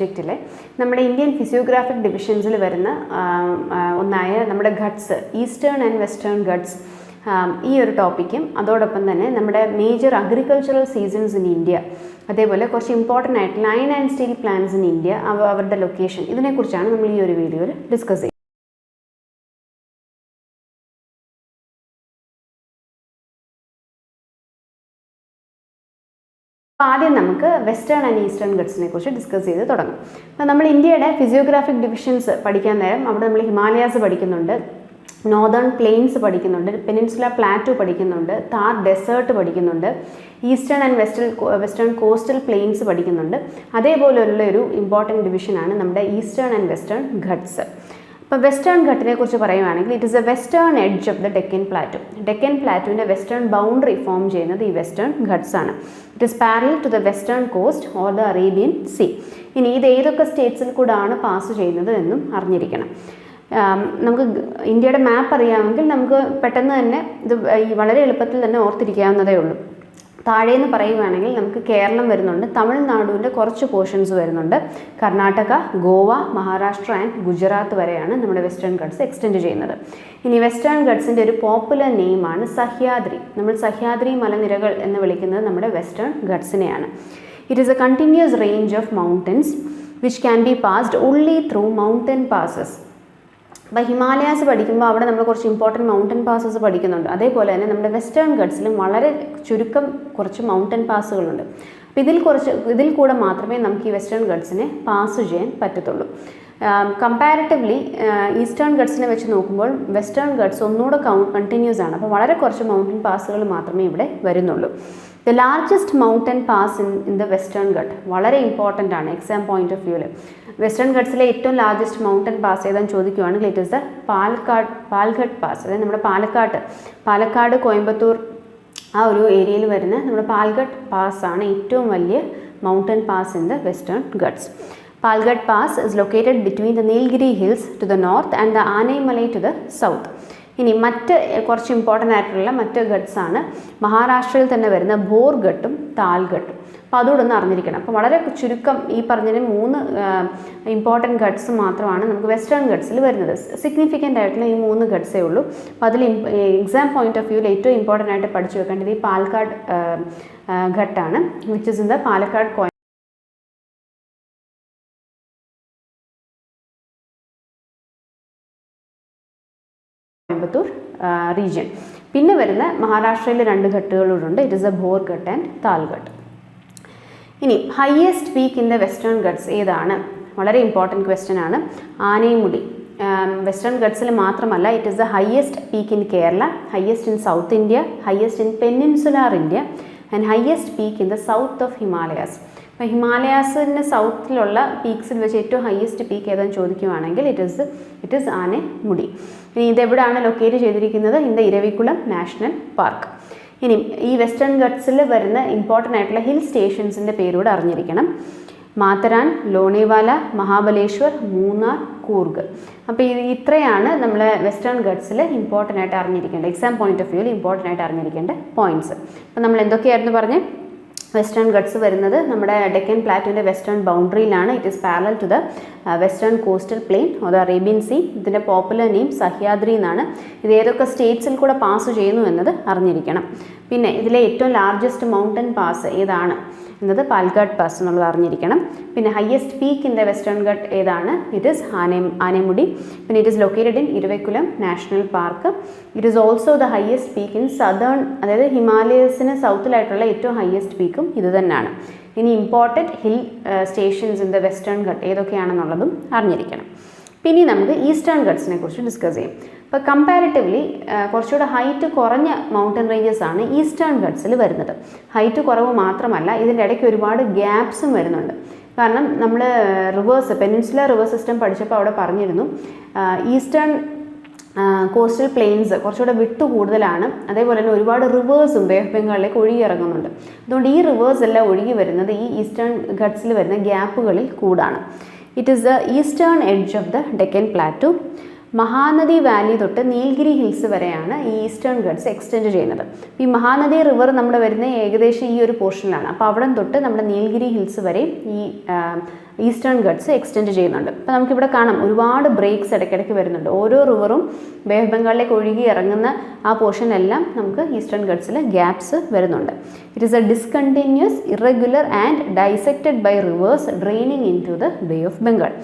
സബ്ജക്റ്റിലെ നമ്മുടെ Indian physiographic ഡിവിഷൻസിൽ വരുന്ന ഒന്നായ നമ്മുടെ Ghats eastern and western Ghats ഈ ഒരു ടോപ്പിക്കും അതോടൊപ്പം തന്നെ നമ്മുടെ major agricultural seasons in India അതേപോലെ കുറച്ച് ഇമ്പോർട്ടന്റ് ആയിട്ട് line and steel plants in India അവ അവരുടെ ലൊക്കേഷൻ ഇതിനെക്കുറിച്ചാണ് നമ്മൾ ഈ ഒരു വീഡിയോയിൽ ഡിസ്കസ് ചെയ്യുന്നത്. ആദ്യം നമുക്ക് വെസ്റ്റേൺ ആൻഡ് ഈസ്റ്റേൺ ഗട്ട്സിനെ കുറിച്ച് ഡിസ്കസ് ചെയ്ത് തുടങ്ങും. അപ്പോൾ നമ്മൾ ഇന്ത്യയുടെ ഫിസിയോഗ്രാഫിക് ഡിവിഷൻസ് പഠിക്കാൻ നേരം അവിടെ നമ്മൾ ഹിമാലയാസ് പഠിക്കുന്നുണ്ട് നോർത്തേൺ പ്ലെയിൻസ് പഠിക്കുന്നുണ്ട് പെനിൻസുല പ്ലാറ്റു പഠിക്കുന്നുണ്ട് താർ ഡെസേർട്ട് പഠിക്കുന്നുണ്ട് eastern and western western coastal plains പഠിക്കുന്നുണ്ട്. അതേപോലെയുള്ള ഒരു ഇമ്പോർട്ടന്റ് ഡിവിഷനാണ് നമ്മുടെ ഈസ്റ്റേൺ ആൻഡ് വെസ്റ്റേൺ ഘട്ട്സ് ഇപ്പോൾ വെസ്റ്റേൺ ഘട്ടിനെ കുറിച്ച് പറയുകയാണെങ്കിൽ it is a western edge of the Deccan plateau Deccan പ്ലാറ്റുവിന്റെ western boundary form ചെയ്യുന്നത് ഈ വെസ്റ്റേൺ ഘട്ട്സ് ആണ്. It is parallel to the western coast or the Arabian sea ഇനി ഇത് ഏതൊക്കെ സ്റ്റേറ്റ്സിൽ കൂടാണ് പാസ് ചെയ്യുന്നത് എന്നും അറിഞ്ഞിരിക്കണം. നമുക്ക് ഇന്ത്യയുടെ മാപ്പ് അറിയാമെങ്കിൽ നമുക്ക് പെട്ടെന്ന് തന്നെ ഇത് വളരെ എളുപ്പത്തിൽ തന്നെ ഓർത്തിരിക്കാവുന്നതേ ഉള്ളൂ. താഴേന്ന് പറയുകയാണെങ്കിൽ നമുക്ക് കേരളം വരുന്നുണ്ട് തമിഴ്നാടുവിന്റെ കുറച്ച് പോർഷൻസ് വരുന്നുണ്ട്. കർണാടക ഗോവ മഹാരാഷ്ട്ര ആൻഡ് ഗുജറാത്ത് വരെയാണ് നമ്മുടെ വെസ്റ്റേൺ ഗഡ്സ് എക്സ്റ്റെൻഡ് ചെയ്യുന്നത്. ഇനി വെസ്റ്റേൺ ഗഡ്സിന്റെ ഒരു പോപ്പുലർ നെയിമാണ് സഹ്യാദ്രി. നമ്മൾ സഹ്യാദ്രി മലനിരകൾ എന്ന് വിളിക്കുന്നത് നമ്മുടെ western ഗഡ്സിനെയാണ് it is a continuous range of mountains which can be passed only through mountain passes അപ്പോൾ ഹിമാലയാസ് പഠിക്കുമ്പോൾ അവിടെ നമ്മൾ കുറച്ച് ഇമ്പോർട്ടന്റ് മൗണ്ടൻ പാസസ് പഠിക്കുന്നുണ്ട്. അതേപോലെ തന്നെ നമ്മുടെ വെസ്റ്റേൺ ഗഡ്സിലും വളരെ ചുരുക്കം കുറച്ച് മൗണ്ടൻ പാസുകളുണ്ട് അപ്പോൾ ഇതിൽ കുറച്ച് ഇതിൽ കൂടെ മാത്രമേ നമുക്ക് ഈ വെസ്റ്റേൺ ഗഡ്സിനെ പാസ് ചെയ്യാൻ പറ്റത്തുള്ളൂ. കമ്പാരിറ്റീവ്ലി ഈസ്റ്റേൺ ഗഡ്സിനെ വെച്ച് നോക്കുമ്പോൾ വെസ്റ്റേൺ ഗഡ്സ് ഒന്നുകൂടെ കൗ കണ്ടിന്യൂസ് ആണ്. അപ്പോൾ വളരെ കുറച്ച് മൗണ്ടൻ പാസുകൾ മാത്രമേ ഇവിടെ വരുന്നുള്ളൂ. The largest mountain pass in in the western Ghat വളരെ ഇമ്പോർട്ടന്റ് ആണ്. എക്സാം പോയിന്റ് ഓഫ് വ്യൂവിൽ വെസ്റ്റേൺ ഗട്ട്സിലെ ഏറ്റവും ലാർജസ്റ്റ് മൗണ്ടൻ പാസ് ഏതാണെന്ന് ചോദിക്കുവാണെങ്കിൽ it is the Palakkad Palghat pass അതായത് നമ്മുടെ പാലക്കാട് പാലക്കാട് കോയമ്പത്തൂർ ആ ഒരു ഏരിയയിൽ വരുന്ന നമ്മുടെ പാൽഘട്ട് പാസ് ആണ് ഏറ്റവും വലിയ mountain pass in the western Ghats Palghat pass is located between the Nilgiri hills to the north and the Anaimalai to the south ഇനി മറ്റ് കുറച്ച് ഇമ്പോർട്ടന്റ് ആയിട്ടുള്ള മറ്റ് ഗഡ്സാണ് മഹാരാഷ്ട്രയിൽ തന്നെ വരുന്ന ബോർ ഭോർഘട്ടും താൽഘട്ടും അപ്പോൾ അതുകൂടെ ഒന്ന് അറിഞ്ഞിരിക്കണം. അപ്പോൾ വളരെ ചുരുക്കം ഈ പറഞ്ഞതിന് മൂന്ന് ഇമ്പോർട്ടന്റ് ഗട്ട്സ് മാത്രമാണ് നമുക്ക് വെസ്റ്റേൺ ഗട്ട്സിൽ വരുന്നത്. സിഗ്നിഫിക്കന്റ് ആയിട്ടുള്ള ഈ മൂന്ന് ഗട്ട്സേ ഉള്ളൂ. അപ്പോൾ അതിൽ എക്സാം പോയിന്റ് ഓഫ് വ്യൂവിൽ ഏറ്റവും ഇമ്പോർട്ടന്റ് ആയിട്ട് പഠിച്ചു വെക്കേണ്ടത് ഈ Palakkad ഘട്ടാണ് which is in the Palakkad region. പിന്നെ വരുന്ന മഹാരാഷ്ട്രയിലെ രണ്ട് ഘട്ടുകളുണ്ട് it is a Bhor ghat and Thalghat ഇനി highest peak in the Western Ghats ഏതാണ്? വളരെ ഇമ്പോർട്ടന്റ് ക്വസ്റ്റ്യൻ ആണ്. ആനയമുടി വെസ്റ്റേൺ ഗഡ്സിൽ മാത്രമല്ല it is the highest peak in Kerala highest in south India highest in peninsular India and highest peak in the south of Himalayas അപ്പോൾ ഹിമാലയാസിന്റെ സൗത്തിലുള്ള പീക്സിൽ വെച്ച് ഏറ്റവും ഹയസ്റ്റ് പീക്ക് ഏതാണെന്ന് ചോദിക്കുവാണെങ്കിൽ it is it is Anamudi ഇനി ഇതെവിടെയാണ് ലൊക്കേറ്റ് ചെയ്തിരിക്കുന്നത്? In the Eravikulam national park ഇനി ഈ വെസ്റ്റേൺ ഗട്ട്സിൽ വരുന്ന ഇമ്പോർട്ടന്റ് ആയിട്ടുള്ള ഹിൽ സ്റ്റേഷൻസിന്റെ പേരൂടെ അറിഞ്ഞിരിക്കണം. മാത്തരാൻ ലോണിവാല മഹാബലേശ്വർ മൂന്നാർ കൂർഗ്. അപ്പോൾ ഇത് ഇത്രയാണ് നമ്മൾ വെസ്റ്റേൺ ഗട്ട്സിൽ ഇമ്പോർട്ടന്റ് ആയിട്ട് അറിഞ്ഞിരിക്കേണ്ട എക്സാം പോയിന്റ് ഓഫ് വ്യൂവിൽ ഇമ്പോർട്ടന്റ് ആയിട്ട് അറിഞ്ഞിരിക്കേണ്ട പോയിന്റ്സ് അപ്പോൾ നമ്മൾ എന്തൊക്കെയായിരുന്നു പറഞ്ഞത് വെസ്റ്റേൺ ഗഡ്സ് വരുന്നത് നമ്മുടെ ഡെക്കൻ പ്ലാറ്റിന്റെ western ബൗണ്ടറിയിലാണ്. It is parallel to the western coastal plain the Arabian sea ഇതിന്റെ പോപ്പുലർ നെയിം സഹ്യാദ്രി എന്നാണ്. ഇത് ഏതൊക്കെ സ്റ്റേറ്റ്സിൽ കൂടെ പാസ് ചെയ്യുന്നു എന്നത് അറിഞ്ഞിരിക്കണം. പിന്നെ ഇതിലെ ഏറ്റവും ലാർജസ്റ്റ് മൗണ്ടൻ പാസ് ഏതാണ്? എന്നത് പാൽഘട്ട് പാസ് എന്നുള്ളത് അറിഞ്ഞിരിക്കണം. പിന്നെ highest peak in the western Ghat ഏതാണ്? ഇറ്റ് ഇസ് ആനെ ആനമുടി. പിന്നെ it is located in Eravikulam national park it is also the highest peak in southern അതായത് ഹിമാലയസിന് സൗത്തിലായിട്ടുള്ള ഏറ്റവും ഹയസ്റ്റ് പീക്കും ഇത് തന്നെയാണ്. ഇനി important hill stations in the western Ghat ഏതൊക്കെയാണെന്നുള്ളതും അറിഞ്ഞിരിക്കണം. പിന്നെ നമുക്ക് ഈസ്റ്റേൺ ഘട്ട്സിനെ കുറിച്ച് ഡിസ്കസ് ചെയ്യും. അപ്പോൾ കമ്പാരിറ്റീവ്ലി കുറച്ചുകൂടെ ഹൈറ്റ് കുറഞ്ഞ മൗണ്ടൻ റേഞ്ചസ് ആണ് ഈസ്റ്റേൺ ഗഡ്സിൽ വരുന്നത്. ഹൈറ്റ് കുറവ് മാത്രമല്ല ഇതിന്റെ ഇടയ്ക്ക് ഒരുപാട് ഗ്യാപ്സും വരുന്നുണ്ട്. കാരണം നമ്മൾ റിവേഴ്സ് പെനിൻസുല റിവേഴ്സ് സിസ്റ്റം പഠിച്ചപ്പോൾ അവിടെ പറഞ്ഞിരുന്നു ഈസ്റ്റേൺ കോസ്റ്റൽ പ്ലെയിൻസ് കുറച്ചുകൂടെ വിട്ട് കൂടുതലാണ്. അതേപോലെ തന്നെ ഒരുപാട് റിവേഴ്സും ഓഫ് ബംഗാളിലേക്ക് ഒഴുകി ഇറങ്ങുന്നുണ്ട് അതുകൊണ്ട് ഈ റിവേഴ്സ് എല്ലാം ഒഴുകി വരുന്നത് ഈ ഈസ്റ്റേൺ ഗട്ട്സിൽ വരുന്ന ഗ്യാപ്പുകളിൽ കൂടാണ്. It is the eastern edge of the Deccan plateau Mahanadi valley തൊട്ട് നീൽഗിരി ഹിൽസ് വരെയാണ് ഈ ഈസ്റ്റേൺ ഗഡ്സ് എക്സ്റ്റെൻഡ് ചെയ്യുന്നത്. ഈ മഹാനദി റിവർ നമ്മുടെ വരുന്ന ഏകദേശം ഈ ഒരു പോർഷനിലാണ് അപ്പോൾ അവിടെ തൊട്ട് നമ്മുടെ നീൽഗിരി ഹിൽസ് വരെ ഈ ഈസ്റ്റേൺ ഗഡ്സ് എക്സ്റ്റെൻഡ് ചെയ്യുന്നുണ്ട്. അപ്പോൾ നമുക്കിവിടെ കാണാം ഒരുപാട് ബ്രേക്സ് ഇടയ്ക്കിടയ്ക്ക് വരുന്നുണ്ട്. ഓരോ റിവറും ബേ ഓഫ് ബംഗാളിലേക്ക് ഒഴുകി ഇറങ്ങുന്ന ആ പോർഷനെല്ലാം നമുക്ക് ഈസ്റ്റേൺ ഗഡ്സിൽ ഗ്യാപ്സ് വരുന്നുണ്ട്. It is a discontinuous irregular and dissected by rivers draining into the bay of Bengal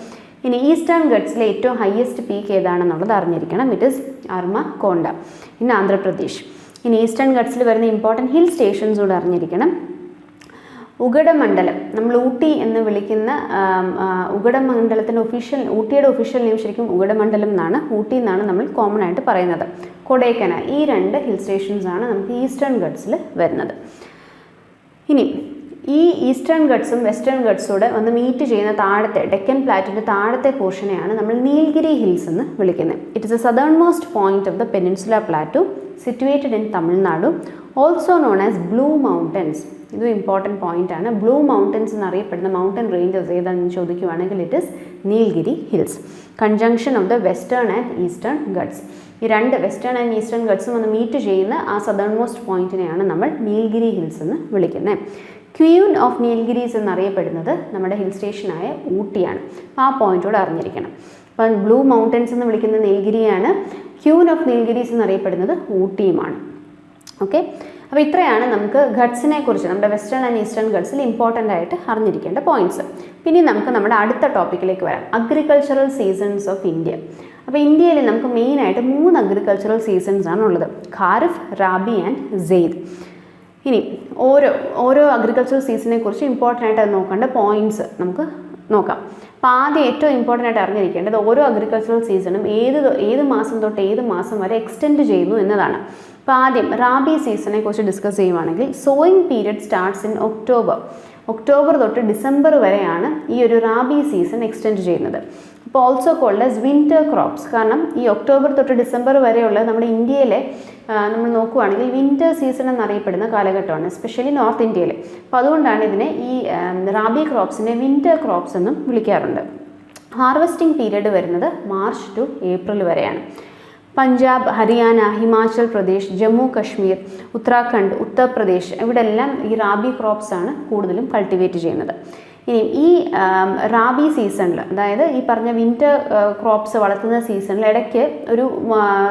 ഇനി ഈസ്റ്റേൺ ഗഡ്സിലെ ഏറ്റവും ഹയസ്റ്റ് പീക്ക് ഏതാണെന്നുള്ളത് അറിഞ്ഞിരിക്കണം. It is Arma Konda in Andhra Pradesh. ഇനി ഈസ്റ്റേൺ ഗഡ്സിൽ വരുന്ന ഇമ്പോർട്ടന്റ് ഹിൽ സ്റ്റേഷൻസ് കൂടെ അറിഞ്ഞിരിക്കണം. ഉഗഡമണ്ഡലം നമ്മൾ ഊട്ടി എന്ന് വിളിക്കുന്ന ഉഗഡമണ്ഡലത്തിന്റെ ഒഫീഷ്യൽ ഊട്ടിയുടെ ഒഫീഷ്യൽ നെയിം ശരിക്കും ഉഗഡമണ്ഡലം എന്നാണ്. ഊട്ടി എന്നാണ് നമ്മൾ കോമൺ ആയിട്ട് പറയുന്നത്. കൊടൈക്കനാൽ ഈ രണ്ട് ഹിൽ സ്റ്റേഷൻസാണ് നമുക്ക് ഈസ്റ്റേൺ ഗഡ്സിൽ വരുന്നത്. ഇനി ഈ ഈസ്റ്റേൺ ഗട്ട്സും വെസ്റ്റേൺ ഗട്ട്സൂടെ ഒന്ന് മീറ്റ് ചെയ്യുന്ന താഴത്തെ ഡെക്കൻ പ്ലാറ്റിന്റെ താഴത്തെ പോർഷനെയാണ് നമ്മൾ നീൽഗിരി ഹിൽസ് എന്ന് വിളിക്കുന്നത്. It is a southernmost point of the peninsula plateau situated in Tamil Nadu also known as blue mountains ഇതും ഇമ്പോർട്ടന്റ് പോയിന്റ് ആണ്. ബ്ലൂ മൗണ്ടൻസ് എന്നറിയപ്പെടുന്ന മൗണ്ടൻ റേഞ്ചസ് ഏതാണെന്ന് ചോദിക്കുവാണെങ്കിൽ it is Nilgiri hills. Conjunction of the western and eastern Ghats ഈ രണ്ട് western and eastern ഗട്ട്സും ഒന്ന് meet ചെയ്യുന്ന ആ southern most പോയിന്റിനെയാണ് നമ്മൾ നീൽഗിരി ഹിൽസ് എന്ന് വിളിക്കുന്നത്. ക്വീൻ ഓഫ് നീൽഗിരീസ് എന്നറിയപ്പെടുന്നത് നമ്മുടെ ഹിൽ സ്റ്റേഷനായ ഊട്ടിയാണ്. അപ്പോൾ ആ പോയിന്റോട് അറിഞ്ഞിരിക്കണം. അപ്പം ബ്ലൂ മൗണ്ടൻസ് എന്ന് വിളിക്കുന്ന നീൽഗിരിയാണ്. ക്യൂൻ ഓഫ് നീൽഗിരീസ് എന്നറിയപ്പെടുന്നത് ഊട്ടിയുമാണ്. ഓക്കെ? അപ്പോൾ ഇത്രയാണ് നമുക്ക് ഗഡ്സിനെ കുറിച്ച് നമ്മുടെ വെസ്റ്റേൺ ആൻഡ് ഈസ്റ്റേൺ ഗഡ്സിൽ ഇമ്പോർട്ടന്റ് ആയിട്ട് അറിഞ്ഞിരിക്കേണ്ട പോയിന്റ്സ് പിന്നെ നമുക്ക് നമ്മുടെ അടുത്ത ടോപ്പിക്കിലേക്ക് വരാം. അഗ്രികൾച്ചറൽ സീസൺസ് ഓഫ് ഇന്ത്യ അപ്പോൾ ഇന്ത്യയിൽ നമുക്ക് മെയിനായിട്ട് മൂന്ന് അഗ്രികൾച്ചറൽ സീസൺസ് ആണ് ഉള്ളത്. ഖാരിഫ് റാബി ആൻഡ് സെയ്ദ്. ഇനി ഓരോ ഓരോ അഗ്രികൾച്ചറൽ സീസണിനെ കുറിച്ച് ഇമ്പോർട്ടന്റ് ആയിട്ട് നോക്കേണ്ട പോയിന്റ്സ് നമുക്ക് നോക്കാം. അപ്പോൾ ആദ്യം ഏറ്റവും ഇമ്പോർട്ടന്റ് ആയിട്ട് അറിഞ്ഞിരിക്കേണ്ടത് ഓരോ അഗ്രികൾച്ചറൽ സീസണും ഏത് ഏത് മാസം തൊട്ട് ഏത് മാസം വരെ എക്സ്റ്റെൻഡ് ചെയ്യുന്നു എന്നതാണ്. അപ്പോൾ ആദ്യം റാബി സീസണെ കുറിച്ച് ഡിസ്കസ് ചെയ്യുവാണെങ്കിൽ sowing period starts in October October തൊട്ട് ഡിസംബർ വരെയാണ് ഈ ഒരു റാബി സീസൺ എക്സ്റ്റെൻഡ് ചെയ്യുന്നത്. അപ്പോൾ also called as winter crops കാരണം ഈ ഒക്ടോബർ തൊട്ട് ഡിസംബർ വരെയുള്ള നമ്മുടെ ഇന്ത്യയിലെ നമ്മൾ നോക്കുവാണെങ്കിൽ വിന്റർ സീസൺ എന്നറിയപ്പെടുന്ന കാലഘട്ടമാണ് എസ്പെഷ്യലി നോർത്ത് ഇന്ത്യയിൽ അപ്പോൾ അതുകൊണ്ടാണ് ഇതിനെ ഈ റാബി ക്രോപ്സിനെ വിന്റർ ക്രോപ്സ് എന്നും വിളിക്കാറുണ്ട്. ഹാർവെസ്റ്റിംഗ് പീരീഡ് വരുന്നത് മാർച്ച് ടു ഏപ്രിൽ വരെയാണ്. പഞ്ചാബ് ഹരിയാന ഹിമാചൽ പ്രദേശ് ജമ്മു കശ്മീർ ഉത്തരാഖണ്ഡ് ഉത്തർപ്രദേശ് ഇവിടെല്ലാം ഈ റാബി ക്രോപ്സ് ആണ് കൂടുതലും കൾട്ടിവേറ്റ് ചെയ്യുന്നത്. ഇനി ഈ റാബി സീസണിൽ അതായത് ഈ പറഞ്ഞ വിന്റർ ക്രോപ്സ് വളർത്തുന്ന സീസണിൽ ഇടയ്ക്ക് ഒരു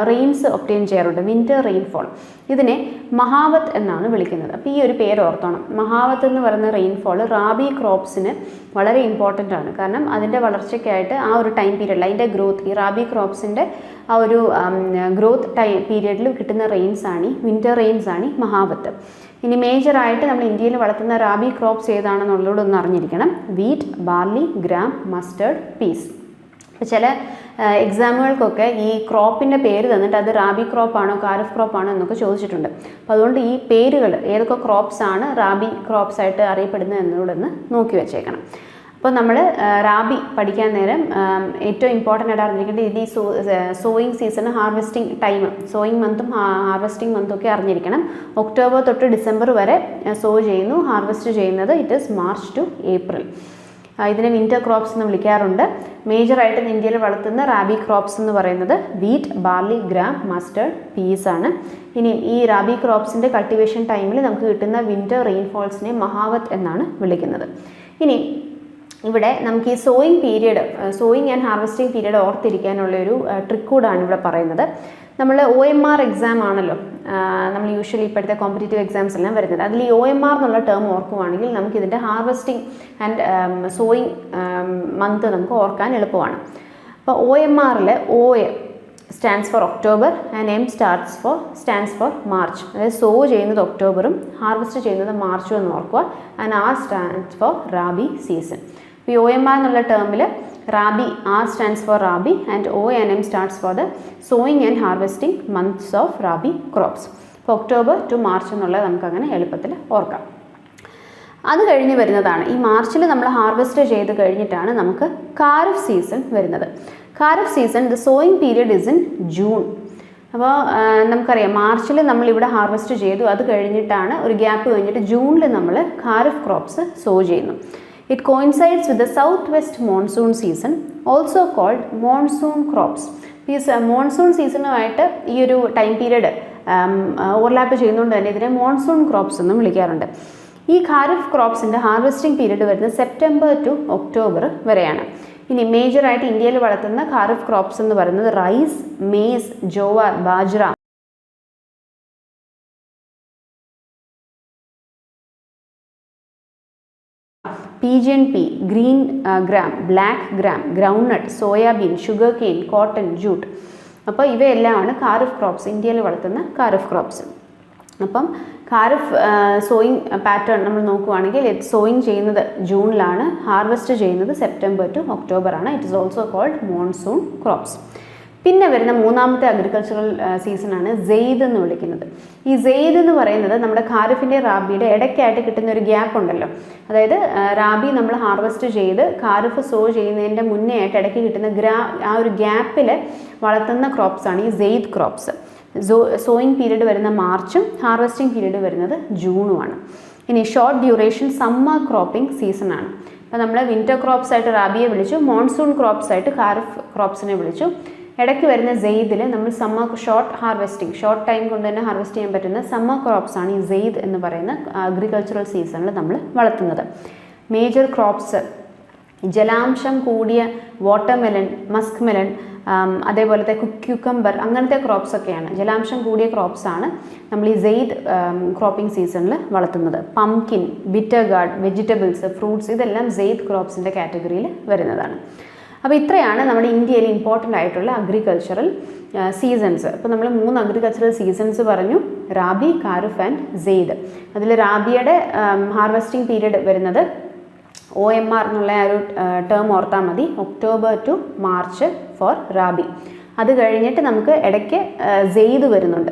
റെയിൻസ് ഒപ്റ്റെയിൻ ചെയ്യാറുണ്ട്. വിന്റർ റെയിൻഫോൾ ഇതിനെ മഹാവത്ത് എന്നാണ് വിളിക്കുന്നത്. അപ്പോൾ ഈ ഒരു പേര് ഓർത്തോണം. മഹാവത്ത് എന്ന് പറയുന്ന റെയിൻഫോൾ റാബി ക്രോപ്സിന് വളരെ ഇമ്പോർട്ടന്റ് ആണ്. കാരണം അതിന്റെ വളർച്ചയ്ക്കായിട്ട് ആ ഒരു ടൈം പീരീഡിൽ അതിന്റെ ഗ്രോത്ത് ഈ റാബി ക്രോപ്സിന്റെ ആ ഒരു ഗ്രോത്ത് ടൈം പീരീഡിൽ കിട്ടുന്ന റെയിൻസ് ആണ് ഈ വിന്റർ റെയിൻസ് ആണ് മഹാവത്ത്. ഇനി മേജറായിട്ട് നമ്മൾ ഇന്ത്യയിൽ വളർത്തുന്ന റാബി ക്രോപ്സ് ഏതാണെന്നുള്ളതോട് ഒന്ന് അറിഞ്ഞിരിക്കണം wheat barley gram mustard peas ചില എക്സാമുകൾക്കൊക്കെ ഈ ക്രോപ്പിന്റെ പേര് തന്നിട്ട് അത് റാബി ക്രോപ്പാണോ കാരഫ് ക്രോപ്പാണോ എന്നൊക്കെ ചോദിച്ചിട്ടുണ്ട്. അപ്പോൾ അതുകൊണ്ട് ഈ പേരുകൾ ഏതൊക്കെ ക്രോപ്സ് ആണ് റാബി ക്രോപ്സ് ആയിട്ട് അറിയപ്പെടുന്നത് എന്നോടൊന്ന് നോക്കി വെച്ചേക്കണം. അപ്പോൾ നമ്മൾ റാബി പഠിക്കാൻ നേരം ഏറ്റവും ഇമ്പോർട്ടന്റ് ആയിട്ട് അറിഞ്ഞിരിക്കേണ്ടത് ഇത് ഈ so sowing season harvesting time sowing മന്തും harvesting മന്തും ഒക്കെ അറിഞ്ഞിരിക്കണം. ഒക്ടോബർ തൊട്ട് ഡിസംബർ വരെ സോ ചെയ്യുന്നു ഹാർവെസ്റ്റ് ചെയ്യുന്നത് it is March to April ഇതിനെ വിന്റർ ക്രോപ്സ് എന്ന് വിളിക്കാറുണ്ട്. മേജറായിട്ട് ഇന്ത്യയിൽ വളർത്തുന്ന റാബി ക്രോപ്സ് എന്ന് പറയുന്നത് wheat barley gram mustard peas ആണ്. ഇനി ഈ റാബി ക്രോപ്സിന്റെ കൾട്ടിവേഷൻ ടൈമിൽ നമുക്ക് കിട്ടുന്ന വിന്റർ റെയിൻഫോൾസിനെ മഹാവത്ത് എന്നാണ് വിളിക്കുന്നത്. ഇനി ഇവിടെ നമുക്ക് ഈ sowing period sowing and harvesting period ഓർത്തിരിക്കാനുള്ള ഒരു ട്രിക്ക് കൂടാണ് ഇവിടെ പറയുന്നത്. നമ്മൾ ഒ എം ആർ എക്സാം ആണല്ലോ. നമ്മൾ യൂഷ്വലി ഇപ്പോഴത്തെ കോമ്പറ്റേറ്റീവ് എക്സാംസ് എല്ലാം വരുന്നത്. അതിൽ ഈ ഒ എം ആർ എന്നുള്ള ടേം ഓർക്കുവാണെങ്കിൽ നമുക്ക് ഇതിന്റെ ഹാർവെസ്റ്റിംഗ് ആൻഡ് സോയിങ് മന്ത് നമുക്ക് ഓർക്കാൻ എളുപ്പമാണ്. അപ്പോൾ ഒ എം ആറിൽ O A stands for October and M starts for stands for March അതായത് സോ ചെയ്യുന്നത് ഒക്ടോബറും ഹാർവെസ്റ്റ് ചെയ്യുന്നത് മാർച്ചും എന്ന് ഓർക്കുക. And R stands for Rabi season ഇപ്പോൾ ഒ എം ആർ എന്നുള്ള ടേമിൽ Rabi R stands for Rabi and O N M starts for the sowing and harvesting months of Rabi crops ഇപ്പോൾ ഒക്ടോബർ ടു മാർച്ച് എന്നുള്ളത് നമുക്കങ്ങനെ എളുപ്പത്തിൽ ഓർക്കാം. അത് കഴിഞ്ഞ് വരുന്നതാണ്. ഈ മാർച്ചിൽ നമ്മൾ ഹാർവെസ്റ്റ് ചെയ്ത് കഴിഞ്ഞിട്ടാണ് നമുക്ക് കാരഫ് സീസൺ വരുന്നത്. Kharif season the sowing period is in June അപ്പോൾ നമുക്കറിയാം. മാർച്ചിൽ നമ്മളിവിടെ ഹാർവെസ്റ്റ് ചെയ്തു. അത് കഴിഞ്ഞിട്ടാണ് ഒരു ഗ്യാപ്പ് കഴിഞ്ഞിട്ട് ജൂണിൽ നമ്മൾ ഖാരിഫ് ക്രോപ്സ് സോ ചെയ്യുന്നു. It coincides with the southwest monsoon season, also called monsoon crops ഈ മോൺസൂൺ സീസണുമായിട്ട് ഈ ഒരു ടൈം പീരീഡ് ഓവർലാപ്പ് ചെയ്യുന്നതുകൊണ്ട് തന്നെ ഇതിനെ മോൺസൂൺ ക്രോപ്സ് എന്നും വിളിക്കാറുണ്ട്. ഈ ഖാരിഫ് ക്രോപ്സിന്റെ ഹാർവെസ്റ്റിംഗ് പീരീഡ് വരുന്നത് സെപ്റ്റംബർ ടു ഒക്ടോബർ വരെയാണ്. ഇനി മേജറായിട്ട് ഇന്ത്യയിൽ വളർത്തുന്ന ഖാരിഫ് ക്രോപ്സ് എന്ന് പറയുന്നത് rice maize jowar bajra pigeon pea green gram black gram groundnut soybean sugar cane cotton jute അപ്പോൾ ഇവയെല്ലാമാണ് കാരിഫ് ക്രോപ്സ് ഇന്ത്യയിൽ വളർത്തുന്ന കാരിഫ് ക്രോപ്സ് അപ്പം കാരിഫ് സോയിങ് പാറ്റേൺ നമ്മൾ നോക്കുവാണെങ്കിൽ സോയിങ് ചെയ്യുന്നത് ജൂണിലാണ് ഹാർവെസ്റ്റ് ചെയ്യുന്നത് സെപ്റ്റംബർ ടു ഒക്ടോബർ ആണ്. It is also called monsoon crops പിന്നെ വരുന്ന മൂന്നാമത്തെ അഗ്രികൾച്ചറൽ സീസണാണ് സെയ്ദ് എന്ന് വിളിക്കുന്നത്. ഈ സെയ്ദ് എന്ന് പറയുന്നത് നമ്മുടെ ഖാരിഫിന്റെ റാബിയുടെ ഇടയ്ക്കായിട്ട് കിട്ടുന്ന ഒരു ഗ്യാപ്പ് ഉണ്ടല്ലോ. അതായത് റാബി നമ്മൾ ഹാർവെസ്റ്റ് ചെയ്ത് ഖാരിഫ് സോ ചെയ്യുന്നതിന്റെ മുന്നേ ആയിട്ട് ഇടയ്ക്ക് കിട്ടുന്ന ഗ്രാ ആ ഒരു ഗ്യാപ്പിൽ വളർത്തുന്ന ക്രോപ്സാണ് ഈ zaid crops sow sowing period വരുന്ന മാർച്ചും ഹാർവെസ്റ്റിംഗ് പീരീഡ് വരുന്നത് ജൂണുമാണ് ഇനി ഷോർട്ട് ഡ്യൂറേഷൻ സമ്മർ ക്രോപ്പിംഗ് സീസണാണ് അപ്പോൾ നമ്മൾ വിന്റർ ക്രോപ്സ് ആയിട്ട് റാബിയെ വിളിച്ചു മോൺസൂൺ ക്രോപ്സ് ആയിട്ട് ഖാരിഫ് ക്രോപ്സിനെ വിളിച്ചു. ഇടയ്ക്ക് വരുന്ന സെയ്ദിൽ നമ്മൾ summer short harvesting short time കൊണ്ട് തന്നെ ഹാർവെസ്റ്റ് ചെയ്യാൻ പറ്റുന്ന സമ്മർ ക്രോപ്സ് ആണ് ഈ സെയ്ദ് എന്ന് പറയുന്ന അഗ്രികൾച്ചറൽ സീസണിൽ നമ്മൾ വളർത്തുന്നത്. മേജർ ക്രോപ്സ് ജലാംശം കൂടിയ വാട്ടർമെലൺ മസ്ക് മെലൺ അതേപോലത്തെ ക്യൂക്കംബർ അങ്ങനത്തെ ക്രോപ്സ് ഒക്കെയാണ്. ജലാംശം കൂടിയ ക്രോപ്സ് ആണ് നമ്മൾ ഈ സെയ്ദ് ക്രോപ്പിംഗ് സീസണിൽ വളർത്തുന്നത്. Pumpkin bitter gourd vegetables fruits ഇതെല്ലാം സെയ്ദ് ക്രോപ്സിന്റെ കാറ്റഗറിയിൽ വരുന്നതാണ്. അപ്പോൾ ഇത്രയാണ് നമ്മുടെ ഇന്ത്യയിൽ ഇമ്പോർട്ടന്റ് ആയിട്ടുള്ള അഗ്രികൾച്ചറൽ സീസൺസ് അപ്പോൾ നമ്മൾ മൂന്ന് അഗ്രികൾച്ചറൽ സീസൺസ് പറഞ്ഞു. റാബി കാരുഫ് ആൻഡ് സെയ്ദ്. അതിൽ റാബിയുടെ ഹാർവെസ്റ്റിംഗ് പീരീഡ് വരുന്നത് ഒ എം ആർ എന്നുള്ള ആ ഒരു ടേം ഓർത്താൽ മതി. October to March for rabi അത് കഴിഞ്ഞിട്ട് നമുക്ക് ഇടയ്ക്ക് ജെയ്ത് വരുന്നുണ്ട്.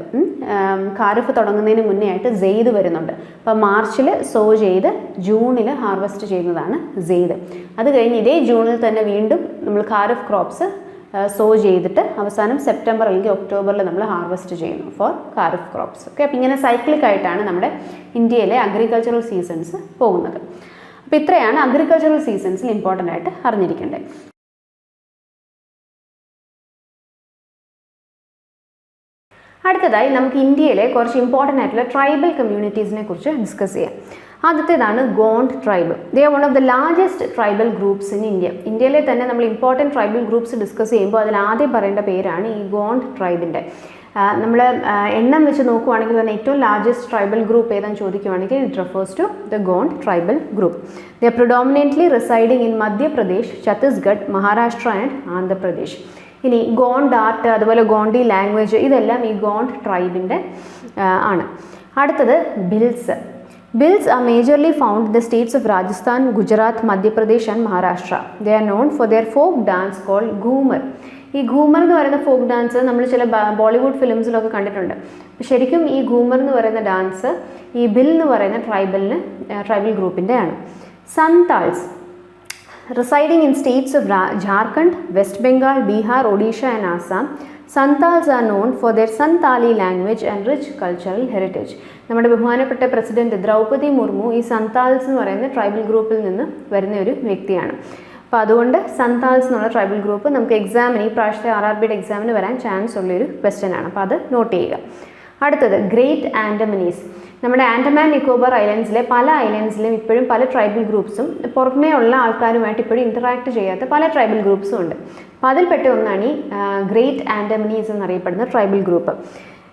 ഖാരിഫ് തുടങ്ങുന്നതിന് മുന്നേ ആയിട്ട് ജെയ്ത് വരുന്നുണ്ട്. അപ്പോൾ മാർച്ചിൽ സോ ചെയ്ത് ജൂണിൽ ഹാർവെസ്റ്റ് ചെയ്യുന്നതാണ് ജെയ്ത് അത് കഴിഞ്ഞ് ഇതേ ജൂണിൽ തന്നെ വീണ്ടും നമ്മൾ ഖാരിഫ് ക്രോപ്സ് സോ ചെയ്തിട്ട് അവസാനം സെപ്റ്റംബർ അല്ലെങ്കിൽ ഒക്ടോബറിൽ നമ്മൾ ഹാർവെസ്റ്റ് ചെയ്യുന്നു ഫോർ ഖാരിഫ് ക്രോപ്സ്. ഓക്കെ അപ്പോൾ ഇങ്ങനെ സൈക്ലിക്കായിട്ടാണ് നമ്മുടെ ഇന്ത്യയിലെ അഗ്രികൾച്ചറൽ സീസൺസ് പോകുന്നത്. അപ്പോൾ ഇത്രയാണ് അഗ്രികൾച്ചറൽ സീസൺസിൽ ഇമ്പോർട്ടന്റ് ആയിട്ട് അറിഞ്ഞിരിക്കേണ്ടത്. അടുത്തതായി നമുക്ക് ഇന്ത്യയിലെ കുറച്ച് ഇമ്പോർട്ടന്റ് ആയിട്ടുള്ള ട്രൈബൽ കമ്മ്യൂണിറ്റീസിനെ കുറിച്ച് ഡിസ്കസ് ചെയ്യാം. ആദ്യത്തേതാണ് Gond tribe they one of the largest tribal groups in India ഇന്ത്യയിലെ തന്നെ നമ്മൾ ഇമ്പോർട്ടന്റ് ട്രൈബൽ ഗ്രൂപ്പ്സ് ഡിസ്കസ് ചെയ്യുമ്പോൾ അതിൽ ആദ്യം പറയേണ്ട പേരാണ് ഈ ഗോണ്ട് ട്രൈബിന്റെ നമ്മൾ എണ്ണം വെച്ച് നോക്കുവാണെങ്കിൽ തന്നെ ഏറ്റവും ലാർജസ്റ്റ് ട്രൈബൽ ഗ്രൂപ്പ് ഏതാണെന്ന് ചോദിക്കുവാണെങ്കിൽ it refers to the Gond tribal group the predominantly residing in Madhya Pradesh Chhattisgarh Maharashtra and Andhra Pradesh ഇനി ഗോണ്ട് ആർട്ട് അതുപോലെ ഗോണ്ടി ലാംഗ്വേജ് ഇതെല്ലാം ഈ ഗോണ്ട് ട്രൈബിന്റെ ആണ്. അടുത്തത് Bhils. Bhils are majorly found the states of Rajasthan Gujarat Madhya Pradesh and Maharashtra they are known for their folk dance call Ghoomar ഈ ഗൂമർ എന്ന് പറയുന്ന ഫോക്ക് ഡാൻസ് നമ്മൾ ചില ബോളിവുഡ് ഫിലിംസിലൊക്കെ കണ്ടിട്ടുണ്ട്. ശരിക്കും ഈ ഗൂമർ എന്ന് പറയുന്ന ഡാൻസ് ഈ ബിൽ എന്ന് പറയുന്ന ട്രൈബലിന് ട്രൈബൽ ഗ്രൂപ്പിന്റെ ആണ്. Santhals Residing in states of Ra- Jharkhand, West Bengal, Bihar, Odisha, and Assam, Santals are known for their Santali language and rich cultural heritage. നമ്മുടെ ബഹുമാനപ്പെട്ട പ്രസിഡന്റ് ദ്രൗപദി മുർമു ഈ സന്താൽസ് എന്ന് പറയുന്ന ട്രൈബൽ ഗ്രൂപ്പിൽ നിന്ന് വരുന്ന ഒരു വ്യക്തിയാണ്. അപ്പോൾ അതുകൊണ്ട് സന്താൽസ് എന്നുള്ള ട്രൈബൽ ഗ്രൂപ്പ് നമുക്ക് എക്സാമിന് ഈ പ്രാവശ്യത്തെ ആർ ആർ ബിയുടെ എക്സാമിന് വരാൻ ചാൻസ് ഉള്ളൊരു ക്വസ്റ്റ്യൻ ആണ്. അപ്പോൾ അത് നോട്ട് ചെയ്യുക. അടുത്തത് ഗ്രേറ്റ് ആൻഡമനീസ് നമ്മുടെ ആൻഡമാൻ നിക്കോബാർ ഐലൻഡ്സിലെ പല ഐലൻഡ്സിലും ഇപ്പോഴും പല ട്രൈബൽ ഗ്രൂപ്പ്സും പുറമേ ഉള്ള ആൾക്കാരുമായിട്ട് ഇപ്പോഴും ഇന്ററാക്ട് ചെയ്യാത്ത പല ട്രൈബൽ ഗ്രൂപ്പ്സും ഉണ്ട്. അപ്പോൾ അതിൽപ്പെട്ട ഒന്നാണ് ഈ ഗ്രേറ്റ് ആൻഡമനീസ് എന്നറിയപ്പെടുന്ന tribal group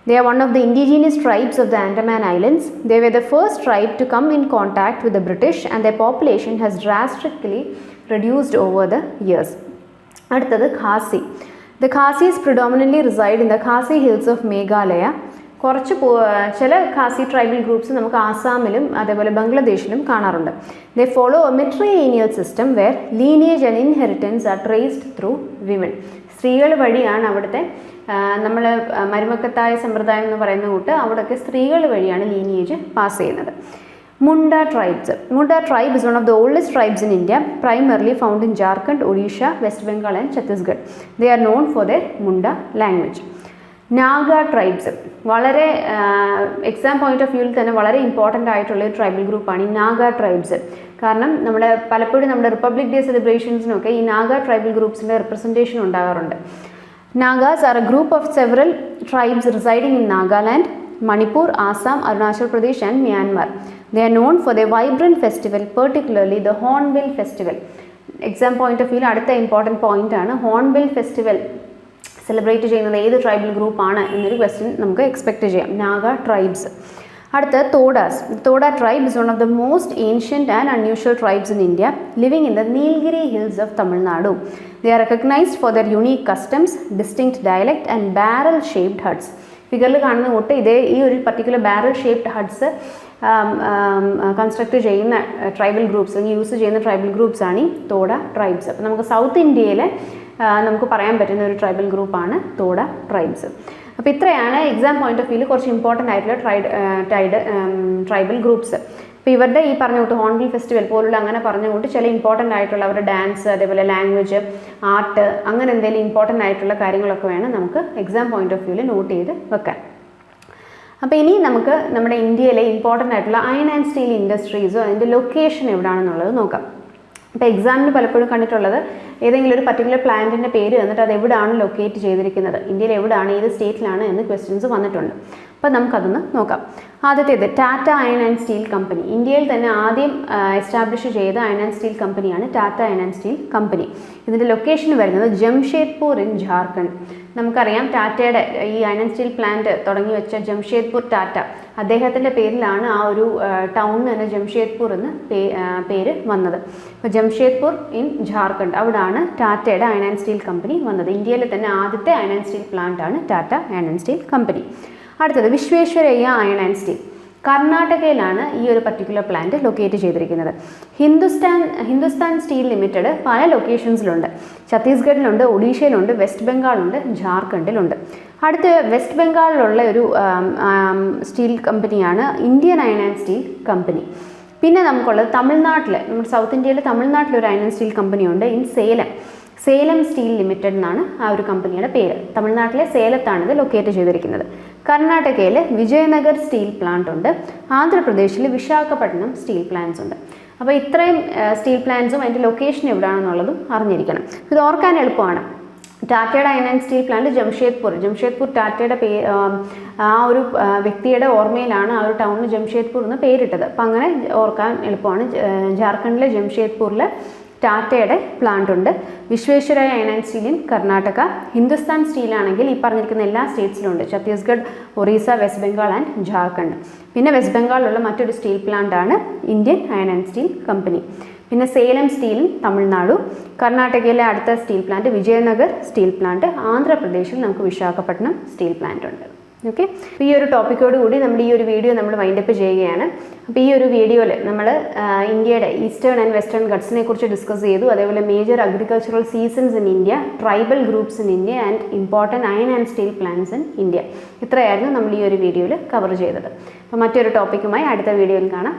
they are one of the indigenous tribes of the Andaman Islands they were the first tribe to come in contact with the British and their population has drastically reduced over the years അടുത്തത് Khasi the Khasis predominantly reside in the Khasi Hills of Meghalaya കുറച്ച് ചില Khasi tribal groups നമുക്ക് ആസാമിലും അതേപോലെ ബംഗ്ലാദേശിലും കാണാറുണ്ട്. They follow a system where lineage and inheritance are traced through women സ്ത്രീകൾ വഴിയാണ് അവിടുത്തെ നമ്മൾ മരുമക്കത്തായ സമ്പ്രദായം എന്ന് പറയുന്ന കൂട്ട് അവിടെയൊക്കെ സ്ത്രീകൾ വഴിയാണ് ലീനിയേജ് പാസ് ചെയ്യുന്നത്. Munda tribes Munda tribe is one of the oldest tribes in India primarily found in Jharkhand Odisha West Bengal and Chhattisgarh they are known for the Munda language Naga tribes വളരെ exam point of വ്യൂവിൽ തന്നെ വളരെ important ആയിട്ടുള്ള ഒരു tribal ഗ്രൂപ്പാണ് ഈ നാഗ tribes കാരണം നമ്മുടെ പലപ്പോഴും നമ്മുടെ റിപ്പബ്ലിക് ഡേ സെലിബ്രേഷൻസിനൊക്കെ ഈ നാഗ ട്രൈബൽ ഗ്രൂപ്പ്സിന്റെ റെപ്രസെന്റേഷൻ ഉണ്ടാകാറുണ്ട്. Nagas are a group of several tribes residing in Nagaland Manipur Assam Arunachal Pradesh and Myanmar. They are known for the vibrant festival particularly the Hornbill festival exam point of വ്യൂവിൽ അടുത്ത important ആണ് hornbill festival celebrate ചെയ്യുന്നത് ഏത് tribal ഗ്രൂപ്പാണ് എന്നൊരു question നമുക്ക് expect ചെയ്യാം. Naga tribes അടുത്ത Todas Toda tribe is one of the most ancient and unusual tribes in India living in the Nilgiri Hills of Tamil Nadu they are recognised for their unique customs distinct dialect and barrel shaped huts ഫിഗറിൽ കാണുന്ന തൊട്ട് ഇതേ ഈ ഒരു particular barrel shaped huts construct ചെയ്യുന്ന tribal groups use ചെയ്യുന്ന tribal groups ആണ് ഈ തോഡ ട്രൈബ്സ് അപ്പോൾ നമുക്ക് സൗത്ത് ഇന്ത്യയിലെ നമുക്ക് പറയാൻ പറ്റുന്ന ഒരു ട്രൈബൽ ഗ്രൂപ്പാണ് തോട ട്രൈബ്സ് അപ്പോൾ ഇത്രയാണ് എക്സാം പോയിന്റ് ഓഫ് വ്യൂവിൽ കുറച്ച് ഇമ്പോർട്ടന്റ് ആയിട്ടുള്ള ട്രൈഡ് ടൈഡ് ട്രൈബൽ ഗ്രൂപ്പ്സ് അപ്പോൾ ഇവരുടെ ഈ പറഞ്ഞ കൂട്ട് ഹോൺബിൽ ഫെസ്റ്റിവൽ പോലുള്ള അങ്ങനെ പറഞ്ഞുകൊണ്ട് ചില ഇമ്പോർട്ടന്റ് ആയിട്ടുള്ള അവരുടെ ഡാൻസ് അതേപോലെ ലാംഗ്വേജ് ആർട്ട് അങ്ങനെ എന്തെങ്കിലും ഇമ്പോർട്ടന്റ് ആയിട്ടുള്ള കാര്യങ്ങളൊക്കെ വേണം നമുക്ക് എക്സാം പോയിന്റ് ഓഫ് വ്യൂവിൽ നോട്ട് ചെയ്ത് വെക്കാൻ. അപ്പോൾ ഇനി നമുക്ക് നമ്മുടെ ഇന്ത്യയിലെ ഇമ്പോർട്ടന്റ് ആയിട്ടുള്ള അയൺ ആൻഡ് സ്റ്റീൽ ഇൻഡസ്ട്രീസോ അതിന്റെ ലൊക്കേഷൻ എവിടെയാണെന്നുള്ളത് നോക്കാം. ഇപ്പോൾ എക്സാമിന് പലപ്പോഴും കണ്ടിട്ടുള്ളത് ഏതെങ്കിലും ഒരു പർട്ടിക്കുലർ പ്ലാന്റിന്റെ പേര് തന്നിട്ട് അത് എവിടെയാണ് ലൊക്കേറ്റ് ചെയ്തിരിക്കുന്നത്? ഇന്ത്യയിൽ എവിടെയാണ് ഏത് സ്റ്റേറ്റിലാണ് എന്ന് ക്വസ്റ്റ്യൻസ് വന്നിട്ടുണ്ട്. അപ്പോൾ നമുക്കതൊന്ന് നോക്കാം. ആദ്യത്തേത് Tata Iron and Steel Company ഇന്ത്യയിൽ തന്നെ ആദ്യം എസ്റ്റാബ്ലിഷ് ചെയ്ത അയൺ ആൻഡ് സ്റ്റീൽ കമ്പനിയാണ് Tata Iron and Steel Company ഇതിന്റെ ലൊക്കേഷൻ വരുന്നത് ജംഷേദ്പൂർ ഇൻ ജാർഖണ്ഡ് നമുക്കറിയാം ടാറ്റയുടെ ഈ അയൺ ആൻഡ് സ്റ്റീൽ പ്ലാന്റ് തുടങ്ങി വെച്ച ജംഷേദ്പൂർ ടാറ്റ അദ്ദേഹത്തിന്റെ പേരിലാണ് ആ ഒരു ടൗണിന് തന്നെ ജംഷേദ്പൂർ എന്ന് പേര് വന്നത്. അപ്പോൾ ജംഷേദ്പൂർ ഇൻ ജാർഖണ്ഡ് അവിടാണ് ടാറ്റയുടെ അയൺ ആൻഡ് സ്റ്റീൽ കമ്പനി വന്നത്. ഇന്ത്യയിലെ തന്നെ ആദ്യത്തെ അയൺ ആൻഡ് സ്റ്റീൽ പ്ലാന്റ് ആണ് Tata iron and steel company അടുത്തത് വിശ്വേശ്വരയ്യ അയൺ ആൻഡ് സ്റ്റീൽ കർണാടകയിലാണ് ഈ ഒരു പർട്ടിക്കുലർ പ്ലാന്റ് ലൊക്കേറ്റ് ചെയ്തിരിക്കുന്നത്. ഹിന്ദുസ്ഥാൻ ഹിന്ദുസ്ഥാൻ സ്റ്റീൽ ലിമിറ്റഡ് പല ലൊക്കേഷൻസിലുണ്ട് ഛത്തീസ്ഗഡിലുണ്ട് ഒഡീഷയിലുണ്ട് വെസ്റ്റ് ബംഗാളുണ്ട് ജാർഖണ്ഡിലുണ്ട്. അടുത്ത് വെസ്റ്റ് ബംഗാളിലുള്ള ഒരു സ്റ്റീൽ കമ്പനിയാണ് Indian Iron and Steel Company. പിന്നെ നമുക്കുള്ളത് തമിഴ്നാട്ടിൽ നമ്മുടെ സൗത്ത് ഇന്ത്യയിൽ തമിഴ്നാട്ടിൽ ഒരു iron and steel കമ്പനിയുണ്ട് in Salem. Salem Steel Limited എന്നാണ് ആ ഒരു കമ്പനിയുടെ പേര്. തമിഴ്നാട്ടിലെ സേലത്താണ് ഇത് ലൊക്കേറ്റ് ചെയ്തിരിക്കുന്നത്. കർണാടകയിൽ വിജയനഗർ സ്റ്റീൽ പ്ലാന്റ് ഉണ്ട്. ആന്ധ്രാപ്രദേശിൽ വിശാഖപട്ടണം സ്റ്റീൽ പ്ലാന്റ്സ് ഉണ്ട്. അപ്പോൾ ഇത്രയും സ്റ്റീൽ പ്ലാന്റ്സും അതിന്റെ ലൊക്കേഷൻ എവിടെയാണെന്നുള്ളതും അറിഞ്ഞിരിക്കണം. ഇത് ഓർക്കാൻ എളുപ്പമാണ്. ടാറ്റയുടെ iron steel plant Jamshedpur. Jamshedpur ടാറ്റയുടെ പേ ആ ഒരു വ്യക്തിയുടെ ഓർമ്മയിലാണ് ആ ഒരു ടൗണിന് ജംഷേദ്പൂർ എന്ന് പേരിട്ടത്. അപ്പം അങ്ങനെ ഓർക്കാൻ എളുപ്പമാണ്. ജാർഖണ്ഡിലെ ജംഷേദ്പൂരിൽ ടാറ്റയുടെ പ്ലാന്റ് ഉണ്ട് വിശ്വേശ്വരയ അയൺ ഇൻ കർണാടക ഹിന്ദുസ്ഥാൻ സ്റ്റീലാണെങ്കിൽ ഈ പറഞ്ഞിരിക്കുന്ന എല്ലാ സ്റ്റേറ്റ്സിലും ഉണ്ട് ഛത്തീസ്ഗഡ് ഒറീസ വെസ്റ്റ് ബംഗാൾ ആൻഡ് ജാർഖണ്ഡ്. പിന്നെ വെസ്റ്റ് ബംഗാളിലുള്ള മറ്റൊരു സ്റ്റീൽ പ്ലാന്റ് ആണ് Indian Iron and Steel Company. പിന്നെ സേലം സ്റ്റീലും തമിഴ്നാടു. കർണാടകയിലെ അടുത്ത steel plant Vijayanagar steel plant. ആന്ധ്രാപ്രദേശിൽ നമുക്ക് വിശാഖപട്ടണം സ്റ്റീൽ പ്ലാന്റ് ഉണ്ട് ഓക്കെ അപ്പോൾ ഈ ഒരു ടോപ്പിക്കോട് കൂടി നമ്മുടെ ഈ ഒരു വീഡിയോ നമ്മൾ വൈൻഡപ്പ് ചെയ്യുകയാണ്. അപ്പോൾ ഈ ഒരു വീഡിയോയിൽ നമ്മൾ ഇന്ത്യയുടെ ഈസ്റ്റേൺ ആൻഡ് വെസ്റ്റേൺ ഗട്ട്സിനെ കുറിച്ച് ഡിസ്കസ് ചെയ്തു. അതേപോലെ major agricultural seasons in India tribal groups in India and important iron and steel plants in India ഇത്രയായിരുന്നു നമ്മൾ ഈ ഒരു വീഡിയോയിൽ കവർ ചെയ്തത്. അപ്പോൾ മറ്റൊരു ടോപ്പിക്കുമായി അടുത്ത വീഡിയോയിൽ കാണാം.